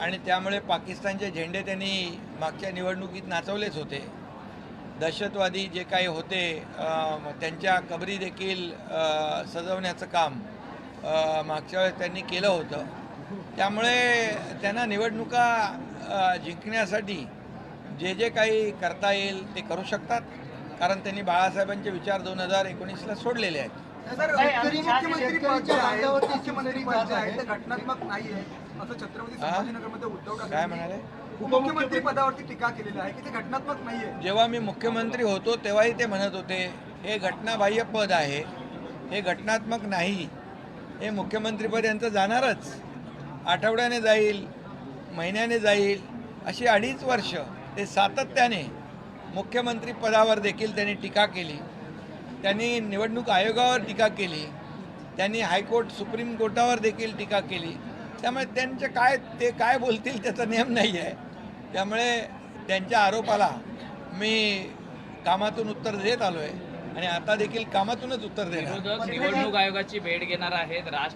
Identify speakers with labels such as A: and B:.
A: आणि त्यामुळे पाकिस्तानचे झेंडे त्यांनी मागच्या निवडणुकीत नाचवलेच होते. दहशतवादी जे काही होते त्यांच्या कबरी देखील सजवण्याचं काम मागच्या वेळेस त्यांनी केलं होतं. त्यामुळे त्यांना निवडणुका जिंकण्यासाठी जे जे काही करता येईल ते करू शकतात. कारण त्यांनी बाळासाहेबांचे विचार दोन हजार एकोणीसला सोडलेले आहेत.
B: घटनात्मक नाही आहे. असं छत्रपती? संभाजीनगरमध्ये उद्धव
A: काय म्हणाले?
B: उपमुख्यमंत्री पदावरती टीका केलेली आहे की ते घटनात्मक नाही आहे.
A: जेव्हा मी मुख्यमंत्री होतो तेव्हाही ते म्हणत होते हे घटनाबाह्य पद आहे हे घटनात्मक नाही हे मुख्यमंत्रीपद यांचं जाणारच. आठवड्याने जाईल महिन्याने जाईल अशी अडीच वर्ष ते सातत्याने मुख्यमंत्री पदावर देखील त्यांनी टीका केली. त्यांनी निवडणूक आयोगावर टीका केली. त्यांनी हायकोर्ट सुप्रीम कोर्टावर देखील टीका केली. त्यामुळे त्यांचे काय ते काय बोलतील त्याचा नियम नाही आहे त्यामुळे त्यांच्या आरोपाला मी कामातून उत्तर देत आलो आहे आणि आता देखील कामातूनच उत्तर देणार.
C: निवडणूक आयोगाची भेट घेणार आहेत. राज